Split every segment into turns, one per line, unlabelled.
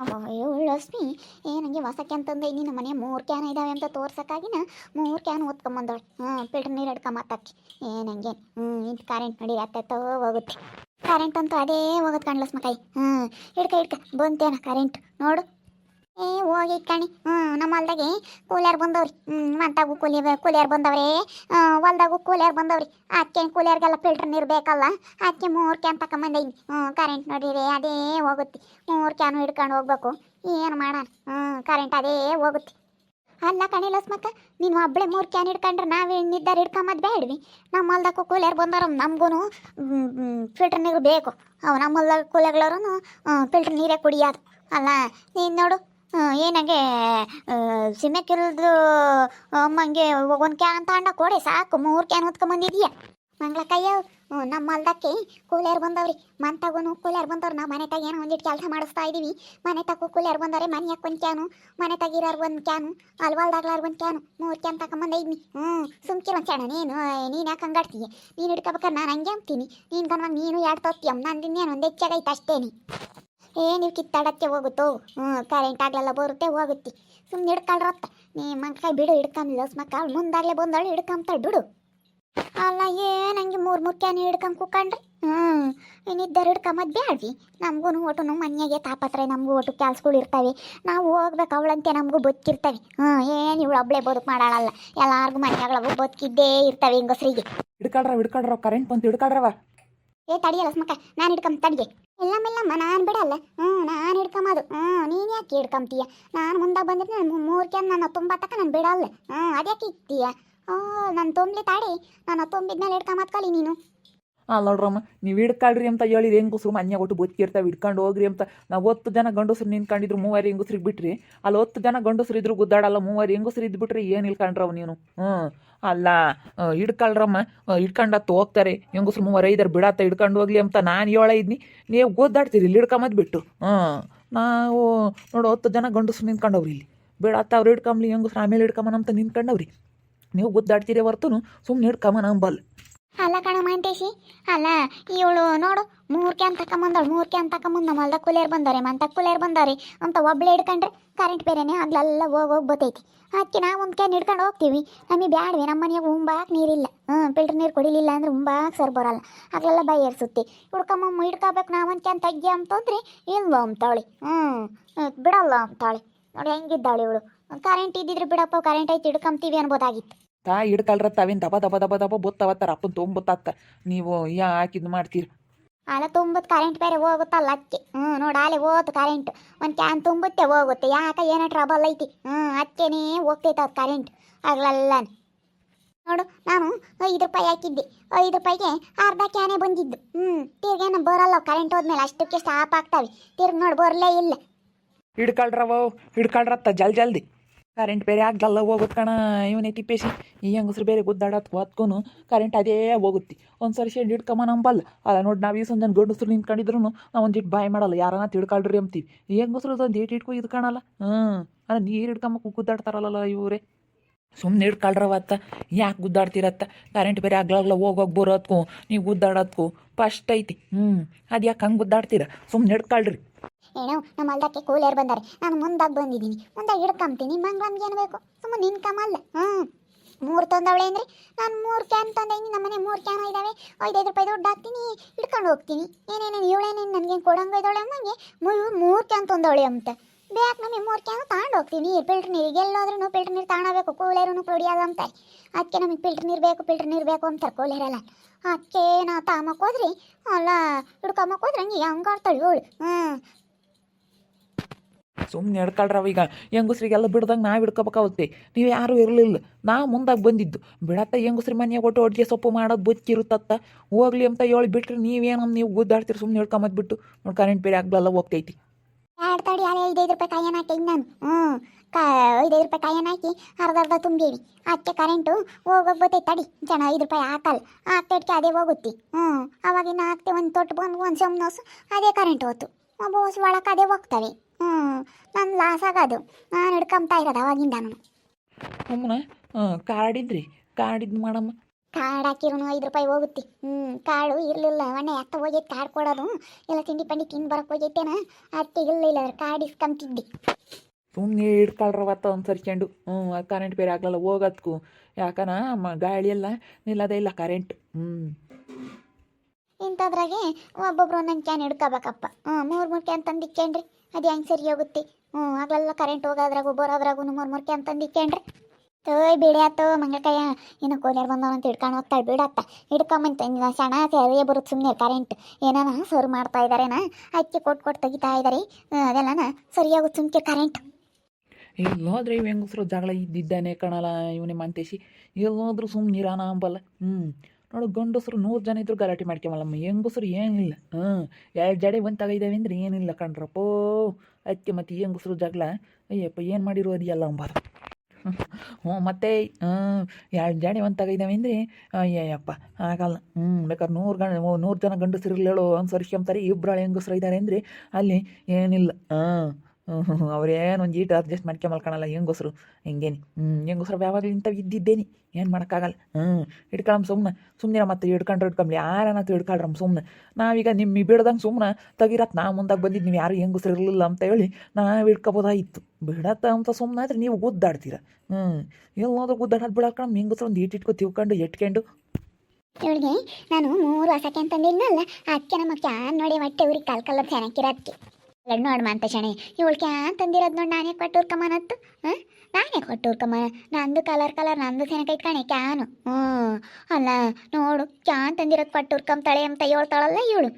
ಅಯ್ಯೋ ಲಕ್ಷ್ಮಿ, ಏ ನನಗೆ ಹೊಸ ಅಂತಂದೆ ತಂದೆ ನಿನ್ನ ಮನೆ ಮೂರು ಕ್ಯಾನ್ ಇದಾವೆ ಅಂತ ತೋರ್ಸಕ್ಕಾಗಿನ ಮೂರು ಕ್ಯಾನ್ ಓದ್ಕೊಂಬಂದವಳು ಹ್ಞೂ ಫಿಲ್ಟರ್ ನೀರು ಹಿಡ್ಕೊಂಬತ್ತಾಕಿ ಏ ನಂಗೆ ಹ್ಞೂ ಇದು ಕರೆಂಟ್ ನೋಡಿ ಅತ್ತೋ ಹೋಗುತ್ತೆ. ಕರೆಂಟ್ ಅಂತೂ ಅದೇ ಹೋಗುತ್ತೆ ಕಣ್ಲಸ್ ಮಕಾಯಿ ಹ್ಞೂ ಹಿಡ್ಕ ಹಿಡ್ಕ, ಬಂತೇನ ಕರೆಂಟ್ ನೋಡು ಹೋಗಿ ಕಣಿ. ಹ್ಞೂ ನಮ್ಮ ಹೊಲ್ದಾಗೆ ಕೂಲಿಯರ್ ಬಂದವ್ರಿ. ಹ್ಞೂ ಮಂತಾಗು ಕೂಲಿ ಕೂಲಿಯರ್ ಬಂದವ್ರೆ. ಹೊಲ್ದಾಗು ಕೂಲಿಯರ್ ಬಂದವ್ರಿ. ಅದಕ್ಕೆ ಕೂಲಿಯರ್ಗೆಲ್ಲ ಫಿಲ್ಟರ್ ನೀರು ಬೇಕಲ್ಲ? ಅದಕ್ಕೆ ಮೂರು ಕ್ಯಾನ್ ತಕೊಂಬಂದೈ ಹ್ಞೂ ಕರೆಂಟ್ ನೋಡಿರಿ ಅದೇ ಹೋಗುತ್ತೆ. ಮೂರು ಕ್ಯಾನ್ ಹಿಡ್ಕೊಂಡು ಹೋಗ್ಬೇಕು. ಏನು ಮಾಡೋಣ? ಹ್ಞೂ ಕರೆಂಟ್ ಅದೇ ಹೋಗುತ್ತೆ. ಅಲ್ಲ ಕಣಿ ಲಸ್ಮಕ್ಕ, ನೀನು ಒಬ್ಬಳೆ ಮೂರು ಕ್ಯಾನ್ ಹಿಡ್ಕೊಂಡ್ರೆ ನಾವು ಇನ್ನಿದ್ದಾರ ಹಿಡ್ಕೊಂಬದ್ ಬೇಡ್ವಿ. ನಮ್ಮ ಹೊಲ್ದಾಗ ಕೂಲಿಯರ್ ಬಂದವ್ರ ನಮಗೂ ಫಿಲ್ಟರ್ ನೀರು ಬೇಕು. ಅವು ನಮ್ಮ ಹೊಲ್ದಾಗ ಕೂಲಿಗಳವ್ರೂ ಫಿಲ್ಟರ್ ನೀರೇ ಕುಡಿಯೋದು. ಅಲ್ಲ, ನೀನು ನೋಡು. ಏನಂಗೆ ಸಿಮೆ ಕಿಲ್ದು ಅಮ್ಮಂಗೆ ಒಂದು ಕ್ಯಾನ್ ತಗೊಂಡ ಕೊಡಿ, ಸಾಕು, ಮೂರು ಕ್ಯಾನ್ ಹೊತ್ಕೊಂಬಂದಿದೀಯ ಮಂಗಳ ಕೈಯವ್ ನಮ್ಮ ಹೊಲ್ದಕ್ಕೆ ಕೂಲಿಯರ್ ಬಂದವ್ರಿ. ಮಂತಾಗೂ ಕೂಲಿಯರ್ ಬಂದವ್ರು. ನಾವು ಮನೆ ಏನೋ ಒಂದಿಟ್ಟು ಕೆಲಸ ಮಾಡಿಸ್ತಾ ಇದೀವಿ. ಮನೆ ತಗೋ ಕೂಲಿಯರ್ ಬಂದವ್ರೆ ಮನೆಯಾಗ ಒಂದು ಕ್ಯಾನು ಮನೆ ತಗಿರೋರ್ ಒಂದು ಕ್ಯಾನು ಅಲ್ಲಿ ಹೊಲ್ದಾಗ್ಲಾರ ಒಂದು ಕ್ಯಾನು ಮೂರು ಕ್ಯಾನ್ ತಗೊಂಬಂದೈದ್ನಿ ಹ್ಞೂ ಸುಮ್ಕಿರ ಒಂದು ಚಾಣ ನೀನು ನೀನು ಯಾಕೆ ಹಂಗಾಡ್ತೀಯ? ನೀನು ಹಿಡ್ಕೋಬೇಕಾರೆ ನಾನು ಹಂಗೆ ಅಂತೀನಿ ನೀನು ಕನ್ವಾಗ ನೀನು ಎರಡು ತೊತ್ತೀಯಮ್ಮ ನಂದು ಇನ್ನೇನು ಒಂದು ಹೆಚ್ಚಾಗೈತೆ ಅಷ್ಟೇನಿ ಏ, ನೀವು ಕಿತ್ತಾಡಕ್ಕೆ ಹೋಗುತ್ತೋ? ಹ್ಞೂ ಕರೆಂಟ್ ಆಗ್ಲೆಲ್ಲ ಬರುತ್ತೆ, ಹೋಗುತ್ತೆ. ಸುಮ್ಮನೆ ಹಿಡ್ಕೊಳ್ರತ್ತ ನೀ ಮಂಕಾಯಿ ಬಿಡು ಹಿಡ್ಕೊಂಬಿಲ್ಲ ಮಕ್ಕ. ಮುಂದಾಗಲೇ ಬಂದಳು ಹಿಡ್ಕೊಂತ ಬಿಡು. ಅಲ್ಲ ಏನಂಗೆ ಮೂರು ಮೂರು ಕ್ಯಾನ್ ಹಿಡ್ಕೊಂಡ್ ಕೂಕಂಡ್ರಿ? ಹ್ಞೂ. ಇನ್ನಿದ್ದರು ಹಿಡ್ಕೊಂಬದ್ ಬ್ಯಾಡ್ವಿ. ನಮಗೂ ಒಟ್ಟು ಮನೆಯಾಗೆ ತಾಪತ್ರೆ ನಮಗೂ ಒಟ್ಟು ಕೆಲ್ಸಗಳು ಇರ್ತವೆ. ನಾವು ಹೋಗ್ಬೇಕು, ಅವಳಂತೆ ನಮಗೂ ಬದುಕಿರ್ತವೆ. ಹ್ಞೂ, ಏನು ಇವಳು ಒಬ್ಳೆ ಬದುಕು ಮಾಡಾಳಲ್ಲ. ಎಲ್ಲಾರ್ಗು ಮನೆಯಾಗಳವು ಬದುಕಿದ್ದೇ ಇರ್ತವೆ ಹೆಂಗಸ್ರಿಗೆ.
ಹಿಡ್ಕೊಳ್ರವ ಹಿಡ್ಕೊಳ್ರವ ಕರೆಂಟ್ ಬಂತು ಹಿಡ್ಕೊಳ್ರವ
ಏ, ತಡಿಯಲ್ಲ ಸ್ಮಕ್ಕ, ನಾನು ಹಿಡ್ಕೊಂಬ ತಡಿಗೆ. ಎಲ್ಲ ಮೆಲ್ಲಮ್ಮ, ನಾನು ಬಿಡಲ್ಲ. ಹ್ಞೂ ನಾನು ಹಿಡ್ಕೊಂಬದು ಹ್ಞೂ ನೀನು ಯಾಕೆ ಹಿಡ್ಕಂತೀಯ? ನಾನು ಮುಂದೆ ಬಂದಿದ್ರೆ ನಾನು ಮೂರು ಕ್ಯಾನ್ ನನ್ನ ತುಂಬ ತಕ್ಕ ನಾನು ಬಿಡಲ್ಲ. ಹ್ಞೂ ಅದ್ಯಾಕೆ ಇಕ್ತೀಯ ಓ, ನಾನು ತುಂಬಲಿ ತಾಡಿ. ನಾನು ತುಂಬಿದ್ಮೇಲೆ ಕಲಿ ನೀನು.
ಹಾಂ ನೋಡ್ರಮ್ಮ ನೀವು ಹಿಡ್ಕಾಳ್ರಿ ಅಂತ ಹೇಳಿರಿ ಹೆಂಗಸ್ರು ಮನ್ಯಾಗ ಒಟ್ಟು ಬದುಕಿರ್ತಾವೆ ಹಿಡ್ಕೊಂಡು ಹೋಗ್ರಿ ಅಂತ. ನಾವು ಹತ್ತು ಜನ ಗಂಡಸ್ರು ನಿಂತ್ಕೊಂಡಿದ್ರು ಮೂವರು ಹೆಂಗಸ್ರಿಗೆ ಬಿಟ್ರಿ ಅಲ್ಲಿ ಹತ್ತು ಜನ ಗಂಡಸ್ರು ಇದ್ರು ಗುದ್ದಾಡಲ್ಲ ಮೂವರು ಹೆಂಗಸ್ರು ಇದ್ಬಿಟ್ರೆ ಏನು ಇಲ್ಕೊಂಡ್ರವ ನೀನು? ಹ್ಞೂ ಅಲ್ಲ ಹಿಡ್ಕಳ್ರಮ್ಮ ಆ, ಹಿಡ್ಕೊಂಡತ್ತು ಹೋಗ್ತಾರೆ. ಹೆಂಗಸ್ರು ಮೂವರು ಐದಾರು ಬಿಡತ್ತ ಹಿಡ್ಕೊಂಡು ಹೋಗ್ಲಿ ಅಂತ ನಾನು ಹೇಳ ಇದ್ನಿ ನೀವು ಗುದ್ದಾಡ್ತೀರಿ ಇಲ್ಲಿ ಹಿಡ್ಕೊಂಬದ್ ಬಿಟ್ಟು. ಹ್ಞೂ ನಾವು ನೋಡು ಹತ್ತು ಜನ ಗಂಡಸ್ರು ನಿಂತ್ಕೊಂಡವ್ರಿ ಇಲ್ಲಿ. ಬಿಡತ್ತ ಅವ್ರು ಹಿಡ್ಕೊಂಬ್ಲಿ ಹೆಂಗಸ್ರು ಆಮೇಲೆ ಹಿಡ್ಕೊಂಬನ ಅಂತ ನಿಂತ್ಕೊಂಡವ್ರಿ. ನೀವು ಗೊದ್ದಾಡ್ತೀರಿ ಹೊರತು ಸುಮ್ಮನೆ ಹಿಡ್ಕೊಂಬನ ಅಂಬಲ್.
ಅಲ್ಲ ಕಣ ಅಂತೇಶಿ ಅಲ್ಲ, ಇವಳು ನೋಡು ಮೂರು ಕ್ಯಾನ್ ತಕೊಂಬಂದಳು ಮೂರು ಕ್ಯಾನ್ ತಕೊಂಬಂದು ಹೊಲ್ದಾಗ ಕೂಲಿಯರ್ ಬಂದವ್ರೆ ಮಂತ ಕೂಲಿಯರ್ ಬಂದವ್ರೆ ಅಂತ ಒಬ್ಳೆ ಹಿಡ್ಕೊಂಡ್ರೆ ಕರೆಂಟ್ ಬೇರೆನೆ ಅಲ್ಲೆಲ್ಲ ಹೋಗಿ ಹೋಗಿ ಬತ್ತೈತಿ. ಅದಕ್ಕೆ ನಾವು ಒಂದು ಕ್ಯಾನ್ ಹಿಡ್ಕೊಂಡು ಹೋಗ್ತೀವಿ. ನಮಗೆ ಬ್ಯಾಡ್ವಿ, ನಮ್ಮ ಮನೆಯಾಗ ಉಂಬಾಕ್ ನೀರಿಲ್ಲ. ಹ್ಞೂ ಫಿಲ್ಟರ್ ನೀರು ಕುಡಿಲಿಲ್ಲ ಅಂದ್ರೆ ಉಂಬಾಕ್ ಸರ್ ಬರಲ್ಲ. ಅಗ್ಲೆಲ್ಲ ಬೈ ಏರ್ಸುತ್ತೆ ಹುಡ್ಕಮ್ಮ ಹಿಡ್ಕೋಬೇಕು, ನಾವು ಒಂದು ಕ್ಯಾನ್ ತಗ್ಗಿ ಅಂತಂದ್ರೆ ಇಲ್ವ ಅಂತಾಳೆ ಹ್ಞೂ ಬಿಡಲ್ಲ ಅಂತಾಳೆ ನೋಡಿ, ಹೆಂಗಿದ್ದಾಳೆ ಇವಳು. ಕರೆಂಟ್ ಇದ್ದಿದ್ರೆ ಬಿಡಪ್ಪ ಕರೆಂಟ್ ಐತಿ ಹಿಡ್ಕೊಂತೀವಿ ಅನ್ಬೋದಾಗಿತ್ತು.
ತಾ ಹಿಡ್ಕಲ್ರ ತಾವೇನು ದಬ ದಬ ದಬ ದಬ ಬೊತ್ತವತ್ತಾರ ಅಪ್ಪನ ತೊಂಬತ್ತಾಕ ನೀವು ಯಾಕಿದ್ ಮಾಡ್ತೀರಿ?
ಅಲ್ಲ ತುಂಬತ್ ಕರೆಂಟ್ ಬೇರೆ ಹೋಗುತ್ತಲ್ಲ ಅಕ್ಕಿ ಹ್ಞೂ ನೋಡು ಅಲ್ಲಿ ಹೋತ್ ಕರೆಂಟ್ ಒಂದು ಕ್ಯಾನ್ ತುಂಬುತ್ತೆ ಹೋಗುತ್ತೆ. ಯಾಕೆ ಏನೋ ಟ್ರಬಲ್ ಐತಿ? ಹ್ಞೂ ಅಕ್ಕೇನೆ ಹೋಗ್ತೈತೆ ಅದು ಕರೆಂಟ್ ಆಗ್ಲಲ್ಲ ನೋಡು ನಾನು ಐದು ರೂಪಾಯಿ ಹಾಕಿದ್ದೆ. ಐದು ರೂಪಾಯಿಗೆ ಅರ್ಧ ಕ್ಯಾನೇ ಬಂದಿದ್ದು. ಹ್ಞೂ ತಿರ್ಗೇನ ಬರಲ್ಲ. ಕರೆಂಟ್ ಹೋದ್ಮೇಲೆ ಅಷ್ಟಕ್ಕೆ ಸ್ಟಾಪ್ ಆಗ್ತಾವೆ. ತಿರ್ಗಿ ನೋಡ್ ಬರಲೇ ಇಲ್ಲ.
ಹಿಡ್ಕಳ್ರವ ಹಿಡ್ಕಳ್ರತ್ತ ಜಲ್ ಜಲ್ದಿ. ಕರೆಂಟ್ ಬೇರೆ ಆಗ್ಲಲ್ಲ ಹೋಗುತ್ತೆ ಕಣ ಇವನೇ ತಿಪ್ಪೇಸಿ ಈ ಹೆಂಗಸ್ರು ಬೇರೆ ಗುದ್ದಾಡತ್ ಹೊತ್ಕೊನು ಕರೆಂಟ್ ಅದೇ ಹೋಗುತ್ತೆ. ಒಂದು ಸರಿ ಶೆಡ್ ಹಿಡ್ಕಮ್ಮ ನಂಬಲ್ಲ ಅಲ್ಲ ನೋಡಿ, ನಾವು ಈ ಸಂಜೆ ಗಂಡಸ್ರು ನಿಂತ್ಕೊಂಡಿದ್ರು ನಾವು ಒಂದು ಇಟ್ಟು ಬಾಯ್ ಮಾಡಲ್ಲ ಯಾರನ್ನ ತಿಳ್ಕೊಳ್ರಿ ಅಂತೀವಿ. ಈ ಹೆಂಗಸ್ರು ಒಂದು ಏಟ್ ಇಟ್ಕೊ ಇದು ಕಾಣಲ್ಲ. ಹ್ಞೂ ಅಲ್ಲ ನೀರು ಹಿಡ್ಕೊಂಬ ಗುದ್ದಾಡ್ತಾರಲ್ಲ ಇವರೇ. ಸುಮ್ಮನೆ ಹಿಡ್ಕಳ್ರವತ್ತ, ಯಾಕೆ ಗುದ್ದಾಡ್ತಿರತ್ತ? ಕರೆಂಟ್ ಬೇರೆ ಆಗ್ಲಾಗ್ಲ ಹೋಗೋಗಿ ಬರೋದ್ಕು ನೀವು ಗುದ್ದಾಡೋದ್ಕು ಫಸ್ಟ್ ಐತಿ. ಹ್ಞೂ ಅದು ಯಾಕೆ ಹಂಗೆ ಗುದ್ದಾಡ್ತೀರ? ಸುಮ್ಮನೆ ಹಿಡ್ಕಳ್ರಿ.
ಏನೋ, ನಮ್ಮ ಹೊಲ್ದಕ್ಕೆ ಕೂಲಿಯರ್ ಬಂದಾರೆ. ನಾನು ಮುಂದಾಗಿ ಬಂದಿದ್ದೀನಿ. ಮುಂದಾಗಿ ಹಿಡ್ಕೊಂತೀನಿ ಮಂಗ್ಳಮ್ಗೆ ಏನು ಬೇಕು? ಸುಮ್ಮನೆ ನಿನ್ಕಮಲ್ಲ ಹ್ಞೂ ಮೂರು ತಂದವಳೆ ಅಂದರೆ ನಾನು ಮೂರು ಕ್ಯಾನ್ ತಂದೀನಿ ನಮ್ಮನೆ ಮೂರು ಕ್ಯಾನ್ ಇದ್ದಾವೆ ಐದೈದು ರೂಪಾಯಿ ದುಡ್ಡು ಹಾಕ್ತೀನಿ. ಹಿಡ್ಕೊಂಡು ಹೋಗ್ತೀನಿ. ಏನೇನೇನು ಇವಳೇನೇನು ನನಗೇನು ಕೊಡಂಗೆ ಇದ್ದಾಳೆ ಅಮ್ಮಂಗೆ? ಮೂರು ಕ್ಯಾನ್ ತಂದವಳೆ ಅಂತ. ಬ್ಯಾಕ್ ನಮಗೆ ಮೂರು ಕ್ಯಾನ್ ತಗೊಂಡು ಹೋಗ್ತೀನಿ. ಫಿಲ್ಟರ್ ನೀರು ಎಲ್ಲೋದ್ರೂ ಫಿಲ್ಟರ್ ನೀರು ತಗೊಳ್ಬೇಕು ಕೂಲೇರೂ ಕುಡಿಯೋದು ಅಂತಾರೆ ಅದಕ್ಕೆ ನಮಗೆ ಫಿಲ್ಟರ್ ನೀರು ಬೇಕು ಫಿಲ್ಟರ್ ನೀರು ಬೇಕು ಅಂತಾರೆ ಕೂಲೇರಲ್ಲ ಅದಕ್ಕೆ ನಾ ತಾಮಕ್ಕೆ ಹೋದ್ರಿ. ಅಲ್ಲ ಹಿಡ್ಕೊಂಬಕ್ಕೆ ಹೋದ್ರೆ ಹಂಗೆ ಹಂಗಾಡ್ತಾಳೆ ಇವಳು ಹ್ಞೂ
ಸುಮ್ಮನೆ ಹಿಡ್ಕೊಳ್ರವ ಈಗ. ಹೆಂಗಸ್ರಿಗೆಲ್ಲ ಬಿಡ್ದಂಗೆ ನಾವು ಹಿಡ್ಕೋಬೇಕಾಗುತ್ತೆ. ನೀವು ಯಾರೂ ಇರಲಿಲ್ಲ. ನಾವು ಮುಂದಾಗ ಬಂದಿದ್ದು. ಬಿಡತ್ತ ಹೆಂಗಸ್ರಿ ಮನೆಯಾಗ ಒಟ್ಟು ಅಡುಗೆ ಸೊಪ್ಪು ಮಾಡೋದು ಬದುಕಿರುತ್ತತ್ತ ಹೋಗ್ಲಿ ಅಂತ ಹೇಳಿ ಬಿಟ್ರೆ ನೀವೇನು ನೀವು ಗುದ್ದಾಡ್ತೀರಿ ಸುಮ್ಮನೆ ಹಿಡ್ಕೊಂಬದ್ ಬಿಟ್ಟು. ನೋಡಿ ಕರೆಂಟ್ ಬೇರೆ ಆಗ್ಲಲ್ಲ ಹೋಗ್ತೈತಿ.
ಎರಡು ತಡಿ ಅಲ್ಲೇ ಐದೈದು ರೂಪಾಯಿ ಕಾಯನ್ ಹಾಕಿ ನಾನು. ಹ್ಞೂ. ಕಾ ಐದೈದು ರೂಪಾಯಿ ಕಾಯನ್ ಹಾಕಿ ಅರ್ಧ ಅರ್ಧ ತುಂಬೀವಿ ಅದಕ್ಕೆ ಕರೆಂಟು ಹೋಗೋಗಿ ಬರ್ತೈತೆ ತಡಿ. ಜನ ಐದು ರೂಪಾಯಿ ಹಾಕಲ್ಲ. ಹಾಕ್ತೈಟ್ಕೆ ಅದೇ ಹೋಗುತ್ತೆ. ಹ್ಞೂ. ಅವಾಗಿನ ಹಾಕ್ತೆ ಒಂದು ತೊಟ್ಟು ಬಂದು ಒಂದು ಸೊಮ್ನೋಸು ಅದೇ ಕರೆಂಟ್ ಹೋತು. ಒಬ್ಬ ಹೊಸ ಒಳಕ್ಕೆ ಅದೇ ಹೋಗ್ತವೆ. ಹ್ಞೂ ನನ್ನ ಲಾಸ್ ಆಗೋದು. ನಾನು ಹಿಡ್ಕೊಂಬ್ತಾ ಇರೋದು ಅವಾಗಿಂದ ನಾನು
ಸುಮ್ಮನೆ ಕಾಡಿದ್ರಿ ಕಾಡಿದ್ ಮಾಡಮ್ಮ.
ಕಾರ್ಡ್ ಹಾಕಿರೋನು ಐದು ರೂಪಾಯಿ ಹೋಗುತ್ತೆ. ಹ್ಞೂ ಕಾಳು ಇರಲಿಲ್ಲ. ಒಣ್ಣೆ ಅತ್ತ ಹೋಗೈತೆ ಕಾರ್ಡ್ ಕೊಡೋದು. ಇಲ್ಲ ತಿಂಡಿ ಪಂಡಿ ತಿಂದು ಬರಕ್ಕೆ ಹೋಗೈತೇನ? ಅದಕ್ಕೆ ಇಲ್ಲ ಕಾರ್ಡ್ ಇಸ್ಕೊಂತಿದ್ದೆ.
ಸುಮ್ಮನೆ ಹಿಡ್ಕೊಳ್ರವತ್ತ ಒಂದು ಸರ್ಕೊಂಡು ಹ್ಞೂ ಅದು ಕರೆಂಟ್ ಬೇರೆ ಆಗಲ್ಲ ಹೋಗೋದಕ್ಕೂ ಯಾಕನ ಮ ಗಾಳಿ ಎಲ್ಲ ನಿಲ್ಲದೇ ಇಲ್ಲ ಕರೆಂಟ್ ಹ್ಞೂ
ಇಂಥದ್ರಾಗೆ ಒಬ್ಬೊಬ್ರು ಒಂದೊಂದು ಕ್ಯಾನ್ ಹಿಡ್ಕೋಬೇಕಪ್ಪ. ಹ್ಞೂ ಮೂರು ಮೂರು ಕ್ಯಾನ್ ತಂದು ಇಕ್ಕೇನ್ರಿ ಅದು ಹೆಂಗೆ ಸರಿ ಹೋಗುತ್ತೆ. ಹ್ಞೂ ಆಗಲೆಲ್ಲ ಕರೆಂಟ್ ಹೋಗೋದ್ರಾಗು, ಬರೋದ್ರಾಗೂ ಮೂರು ಮೂರು ಅಂತಂದು ತಂದು ಇಕ್ಕೇನ್ರಿ ತೋಯ್ ಬೇಡಿ ಆತು ಮಂಗಳಕಾಯ, ಇನ್ನು ಕೋಲಿಯರ್ ಬಂದವ ಅಂತ ಹಿಡ್ಕೊಂಡು ಹೋಗ್ತಾಳೆ ಬಿಡತ್ತ. ಹಿಡ್ಕೊಂಬಂತ ಸಣ್ಣ ಸರಿಯೇ ಬರುತ್ತೆ ಸುಮ್ಮನೆ ಕರೆಂಟ್ ಏನಾನ ಸರ್ ಮಾಡ್ತಾ ಇದ್ದಾರೇನ ಅಕ್ಕಿ ಕೊಟ್ಟು ಕೊಟ್ಟು ತೆಗಿತಾ ಇದ್ದಾರೆ ಅದೆಲ್ಲನ ಸರಿಯಾಗುತ್ತೆ ಸುಮ್ಕೆ ಕರೆಂಟ್
ಎಲ್ಲೋದ್ರೆ ಇವ್ ಹೆಂಗಸ್ರು ಜಗಳ ಇದ್ದಿದ್ದಾನೆ ಕಣಲ್ಲ, ಇವನೇ ಮಂತೇಶಿ ಎಲ್ಲೋದ್ರೂ ಸುಮ್ಮನೆ ಇರಾನ ಅಂಬಲ್ಲ. ಹ್ಞೂ ನೋಡು, ಗಂಡಸರು ನೂರು ಜನ ಇದ್ರು ಗಲಾಟೆ ಮಾಡ್ಕೊಂಬಲ್ಲಮ್ಮ ಹೆಂಗಸರು ಏನಿಲ್ಲ. ಹಾಂ ಎರಡು ಜಡೆ ಒಂದು ತಗೈದಾವೆ ಅಂದ್ರೆ ಏನಿಲ್ಲ ಕಣ್ರಪ್ಪೋ. ಅದಕ್ಕೆ ಮತ್ತು ಹೆಂಗಸರು ಜಗಳ. ಅಯ್ಯಪ್ಪ, ಏನು ಮಾಡಿರೋ ಎಲ್ಲ ಅಂಬಾರ. ಹ್ಞೂ, ಮತ್ತೆ ಹಾಂ ಎರಡು ಜಾಡಿ ಒಂದು ತಗೈದಾವೆ ಅಂದರೆ, ಅಯ್ಯಯ್ಯಪ್ಪ, ಆಗಲ್ಲ. ಹ್ಞೂ, ಬೇಕಾದ್ರೆ ನೂರು ಗಂಡ ನೂರು ಜನ ಗಂಡಸ್ರು ಇರಲೇಳು ಅನ್ಸರ್ಸ್ಕೊಂತಾರೆ ಇಬ್ಬರು ಹೆಂಗಸರು ಇದ್ದಾರೆ ಅಂದರೆ ಅಲ್ಲಿ ಏನಿಲ್ಲ. ಹಾಂ ಹ್ಞೂ ಅವ್ರೇನು ಒಂದು ಈಟು ಅಡ್ಜಸ್ಟ್ ಮಾಡ್ಕೊಂಡು ಮಲ್ಕೊಳಲ್ಲ ಹೆಂಗೋಸ್ರು ಹಿಂಗೇನಿ? ಹ್ಞೂ ಹೆಂಗೋಸ್ರು ಯಾವಾಗಲೂ ಇಂಥವು ಇದ್ದಿದ್ದೇನೆ. ಏನು ಮಾಡೋಕ್ಕಾಗಲ್ಲ. ಹ್ಞೂ ಹಿಡ್ಕೊಳಮ್ ಸುಮ್ಮನೆ ಸುಮ್ಮನೆ ಮತ್ತೆ ಹಿಡ್ಕೊಂಡ್ರೆ ಹಿಡ್ಕೊಂಬ್ಲಿ. ಯಾರನ್ನ ಹಿಡ್ಕೊಳ್ರಮ್ಮ ಸುಮ್ಮನೆ ನಾವೀಗ ನಿಮ್ಮ ಬಿಡ್ದಂಗೆ ಸುಮ್ಮನೆ ತೆಗಿರತ್. ನಾ ಮುಂದಾಗ ಬಂದಿದ್ದು ನೀವು ಯಾರು ಹೆಂಗಸ್ರು ಇರಲಿಲ್ಲ ಅಂತ ಹೇಳಿ ನಾವು ಹಿಡ್ಕೊಬೋದಾಗಿತ್ತು ಬಿಡತ್ತ ಅಂತ ಸುಮ್ಮನೆ ಆದರೆ ನೀವು ಗುದ್ದಾಡ್ತೀರ. ಹ್ಞೂ ಎಲ್ಲೋದ್ರೂ ಗುದ್ದಾಡೋದು ಬಿಡಾಕೊಂಡು ಹೆಂಗಸ್ರು ಒಂದು ಈಟ್ ಇಟ್ಕೊ ತಿಳ್ಕೊಂಡು ಎಟ್ಕೊಂಡು.
ಇವಳಿಗೆ ನಾನು ಮೂರು ಹೊಸಕ್ಕೆ ಅಂತಂದಿದ್ನಲ್ಲ ನಮ್ಮ ಕ್ಯಾನ್ ನೋಡಿ ಹೊಟ್ಟೆ ಊರಿಗೆ ಕಲ್ಕಲ್ಲ ಚೆನ್ನಾಗಿರೋದಕ್ಕೆ ಎರಡು ನೋಡು ಅಂತ ಶಣೆ ಇವಳು ಕ್ಯಾನ್ ತಂದಿರೋದು ನೋಡಿ ನಾನೇ ಕೊಟ್ಟು ಉರ್ಕಮ್ಮನತ್ತು ಹಾಂ? ನಾನೇ ಕೊಟ್ಟು ಉರ್ಕಮ್ಮನ ನಂದು ಕಲರ್ ಕಲರ್ ನಂದು ಸೆನಕೈತ್ ಕಣೆ ಕ್ಯಾನು. ಹ್ಞೂ. ಅಲ್ಲ, ನೋಡು, ಕ್ಯಾನ್ ತಂದಿರೋದು ಕೊಟ್ಟು ತಳೆ ಅಂತ ಹೇಳ್ತಾಳಲ್ಲ ಇವಳು.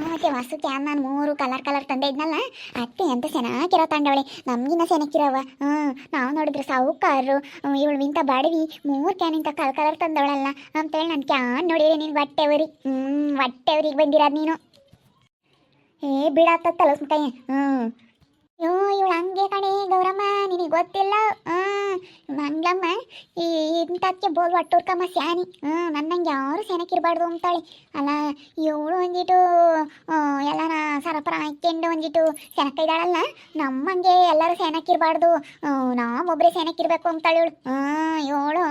ಮತ್ತೆ ಹೊಸ ಕ್ಯಾನ್ ನಾನು ಮೂರು ಕಲರ್ ಕಲರ್ ತಂದೆ ಇದ್ನಲ್ಲ ಅತ್ತೆ ಅಂತ ಚೆನ್ನಾಗಿರೋ ತಂಡವಳೆ, ನಮಗಿನ್ನ ಚೆನ್ನಾಗಿರವ ಹ್ಞೂ, ನಾವು ನೋಡಿದ್ರೆ ಸಾಹುಕಾರರು ಇವಳು ಇಂಥ ಬಡವಿ, ಮೂರು ಕ್ಯಾನ್ ಇಂಥ ಕಲರ್ ಕಲರ್ ತಂದವಳಲ್ಲ. ಅಂತೇಳಿ ನಾನು ಕ್ಯಾನ್ ನೋಡಿದ್ರೆ ನೀನು ಹೊಟ್ಟೆ ಉರಿ ಹ್ಞೂ ಹೊಟ್ಟೆ ಊರಿಗೆ ಬಂದಿರೋದು ನೀನು. ಏ ಬಿಡಾತ ಕೈ ಹ್ಞೂ ಯೋ ಇವಳು ಹಂಗೆ ಕಣೆ ಗೌರಮ್ಮ ನಿನಗೆ ಗೊತ್ತಿಲ್ಲ? ಹ್ಞೂ ಮಂಗ್ಲಮ್ಮ ಈ ಇಂಥದ್ಕೆ ಬೋಲ್ ಒಟ್ಟೂರ್ಕಮ್ಮ ಸ್ಯಾನಿ. ಹ್ಞೂ ನನ್ನಂಗೆ ಯಾರು ಸೆನಕ್ಕಿರಬಾರ್ದು ಅಂತಾಳೆ. ಅಲ್ಲ, ಇವಳು ಒಂದಿಟ್ಟು ಎಲ್ಲನ ಸರಪರ ಹಾಕ್ಕೊಂಡು ಒಂದಿಟ್ಟು ಇದ್ದಾಳಲ್ಲ ನಮ್ಮಂಗೆ ಎಲ್ಲರೂ ಸೆನಕ್ಕಿರಬಾರ್ದು ನಾವೊಬ್ಬರೇ ಇರಬೇಕು ಅಂತಾಳೆ ಇವಳು. ಹ್ಞೂ ಇವಳು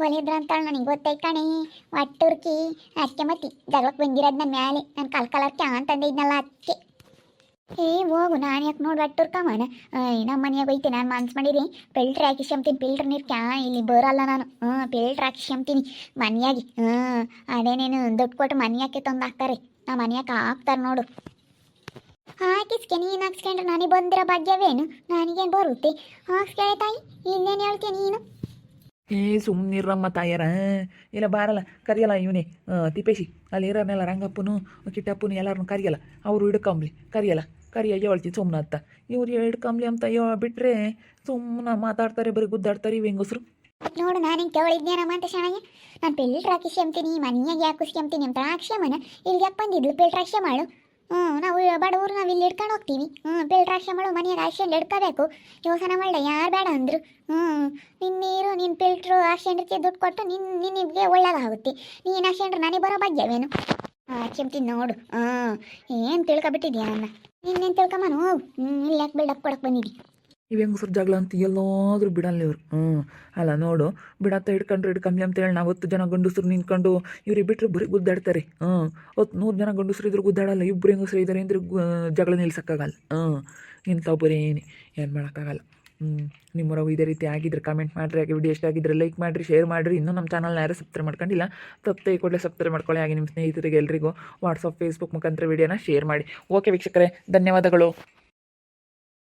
ಬಲಿದ್ರ ಅಂತಾಳೆ ನನಗೆ ಗೊತ್ತೈತೆ ಕಣೆ. ಒಟ್ಟುರ್ಕಿ ಅದಕ್ಕೆ ಮತ್ತೆ ಜಗಳಕ್ಕೆ ಬಂದಿರೋದು ನನ್ನ ಮ್ಯಾಲೆ. ನಾನು ಕಲ್ ಕಲರ್ ಕ್ಯಾನ್ ತಂದಿದ್ನಲ್ಲ ಅದಕ್ಕೆ ಏ ಹೋಗು, ನಾನು ಯಾಕೆ ನೋಡಿ ಒಟ್ಟುರ್ಕಮ್ಮನ ನಮ್ಮ ಮನೆಯಾಗ ಐತೆ ನಾನು ಮನ್ಸು ಮಾಡಿರಿ. ಫಿಲ್ಟ್ರ್ ಹಾಕಿಸ್ಕೊಂತೀನಿ ಫಿಲ್ಟ್ರ್ ನೀರು ಕ್ಯಾ, ಇಲ್ಲಿ ಬರಲ್ಲ ನಾನು. ಹ್ಞೂ ಫಿಲ್ಟ್ರ್ ಹಾಕಿಸ್ಕೊಂತೀನಿ ಮನೆಯಾಗಿ, ಹ್ಞೂ, ಅದೇನೇನು ದುಡ್ಡು ಕೊಟ್ಟು ಮನೆಯಾಕೆ ತಂದು ಹಾಕ್ತಾರೆ ನಾ ಮನೆಯಾಗ ಹಾಕ್ತಾರೆ ನೋಡು. ಹಾಕಿಸ್ಕೆ ನೀನು ಹಾಕ್ಸ್ಕೊಂಡ್ರೆ ನನಗೆ ಬಂದಿರೋ ಭಾಗ್ಯವೇನು? ನನಗೇನು ಬರುತ್ತೆ? ಹಾಕ್ಸ್ಕೊಳ್ಳೆ ತಾಯಿ. ಇನ್ನೇನು ಹೇಳ್ತೀಯ ನೀನು?
ಏ ಸುಮ್ಮನಿರಮ್ಮ ತಾಯರ. ಇಲ್ಲ, ಬಾರಲ್ಲ, ಕರಿಯಲ್ಲ ಇವನೇ. ತಿಪೇಶಿ ಅಲ್ಲಿ ಇರೋನೆಲ್ಲ ರಂಗಪ್ಪನು, ಕಿಟ್ಟಪ್ಪನು ಎಲ್ಲರನ್ನು ಕರಿಯಲ್ಲ. ಅವರು ಹಿಡ್ಕೊಂಬ್ಲಿ, ಕರಿಯಲ್ಲ. ಕರಿಯ ಹೇಳ್ತೀನಿ ಸುಮ್ಮನೆ ಇವ್ರು ಹಿಡ್ಕೊಂಬ್ಲಿ ಅಂತ ಯೋ ಬಿಟ್ರೆ ಸುಮ್ಮನೆ ಮಾತಾಡ್ತಾರೆ, ಬರೀ ಗುದ್ದಾಡ್ತಾರೆ ಇವು ಹೆಂಗಸ್ರು.
ನೋಡು, ನಾನು ಹಿಂಗೆ ಕೇಳಿದ್ನೇನಮ್ಮ ಅಂತ ಶಣಯ್ಯ ನಾನು ಪೆಲ್ಟ್ರಾಕಿಸಿ ಅಂತೀನಿ ಮನೆಯಾಗ ಯಾಕೆ ಅಂತೀನಿ ಅಂತ ಅಕ್ಷಮನ ಇಲ್ಲಿಗೆ ಬಂದಿದ್ಲು ಫಿಲ್ಟ್ರ್ ಹಾಕ್ಸ್ಯ ಮಾಡು ಹ್ಞೂ ನಾವು ಬಡವರು ನಾವು ಇಲ್ಲಿ ಇಡ್ಕೊಂಡು ಹೋಗ್ತೀವಿ. ಹ್ಞೂ ಫಿಲ್ಟ್ರ್ ಹಾಕ್ಸ್ಯ ಮಾಡು ಮನೆಯಾಗ ಹಾಕ್ಸ್ಕೊಂಡು ಹಿಡ್ಕೋಬೇಕು ಯೋಚನೆ ಮಾಡಲ ಯಾರು ಬೇಡ ಅಂದರು. ಹ್ಞೂ ನಿನ್ನ ನೀರು ನಿನ್ನ ಫಿಲ್ಟ್ರು ಹಾಕ್ಸ್ಕೊಂಡಿರ್ತೀಯ ದುಡ್ಡು ಕೊಟ್ಟು ನಿನ್ನ ನಿನಗೆ ಒಳ್ಳೇದಾಗುತ್ತೆ. ನೀನು ಹಾಕ್ಸ್ಕೊಂಡ್ರೆ ನನಗೆ ಬರೋ ಭಾಗ್ಯವೇನು? ಹಾಕ್ಸ್ಕೊಂತೀನಿ ನೋಡು. ಹ್ಞೂ ಏನು ತಿಳ್ಕೊಬಿಟ್ಟಿದ್ಯಾ ನನ್ನ ಇನ್ನೇನು ತಿಳ್ಕೊಂಬನು ಹ್ಞೂ ಇಲ್ಲಿ ಯಾಕೆ ಬಿಲ್ಡಪ್ ಕೊಡಕ್ಕೆ ಬಂದಿದ್ದಿ
ಇವು ಹೆಂಗಸ್ರು ಜಗಳ ಅಂತ ಎಲ್ಲಾದರೂ ಬಿಡಲ್ಲ ಇವ್ರು ಹ್ಞೂ ಅಲ್ಲ, ನೋಡು. ಬಿಡತ್ತ ಹಿಡ್ಕೊಂಡ್ರು ಹಿಡ್ಕಂಬ್ಲಿ ಅಂತೇಳಿ ನಾವು ಹತ್ತು ಜನ ಗಂಡಸ್ರು ನಿಂತ್ಕೊಂಡು ಇವ್ರಿಗೆ ಬಿಟ್ಟರೆ ಬರೀ ಗುದ್ದಾಡ್ತಾರೆ. ಹ್ಞೂ ಹತ್ತು ನೂರು ಜನ ಗಂಡಸ್ರು ಇದ್ರು ಗುದ್ದಾಡಲ್ಲ. ಇಬ್ಬರು ಹೆಂಗಸ್ರು ಇದ್ದಾರೆ ಅಂದ್ರೆ ಜಗಳ ನಿಲ್ಸೋಕ್ಕಾಗಲ್ಲ. ಹ್ಞೂ ಏನಿ, ಏನು ಮಾಡೋಕ್ಕಾಗಲ್ಲ. ಹ್ಞೂ ನಿಮ್ಮೂರಾಗೂ ಇದೇ ರೀತಿ ಆಗಿದ್ರೆ ಕಮೆಂಟ್ ಮಾಡಿರಿ, ಹಾಗೆ ವಿಡಿಯೋ ಇಷ್ಟ ಆಗಿದ್ರೆ ಲೈಕ್ ಮಾಡಿರಿ ಶೇರ್ ಮಾಡಿರಿ. ಇನ್ನೂ ನಮ್ಮ ಚಾನಲ್ನ ಯಾರು ಸಬ್ಸ್ಕ್ರೈಬ್ ಮಾಡ್ಕೊಂಡಿಲ್ಲ ತಪ್ಪದೆ ಕೂಡಲೇ ಸಬ್ಸ್ಕ್ರೈಬ್ ಮಾಡ್ಕೊಳ್ಳಿ. ಹಾಗೆ ನಿಮ್ಮ ಸ್ನೇಹಿತರಿಗೆ ಎಲ್ರಿಗೂ ವಾಟ್ಸಪ್ ಫೇಸ್ಬುಕ್ ಮುಖಾಂತರ ವಿಡಿಯೋನ ಶೇರ್ ಮಾಡಿ. ಓಕೆ ವೀಕ್ಷಕರೇ, ಧನ್ಯವಾದಗಳು.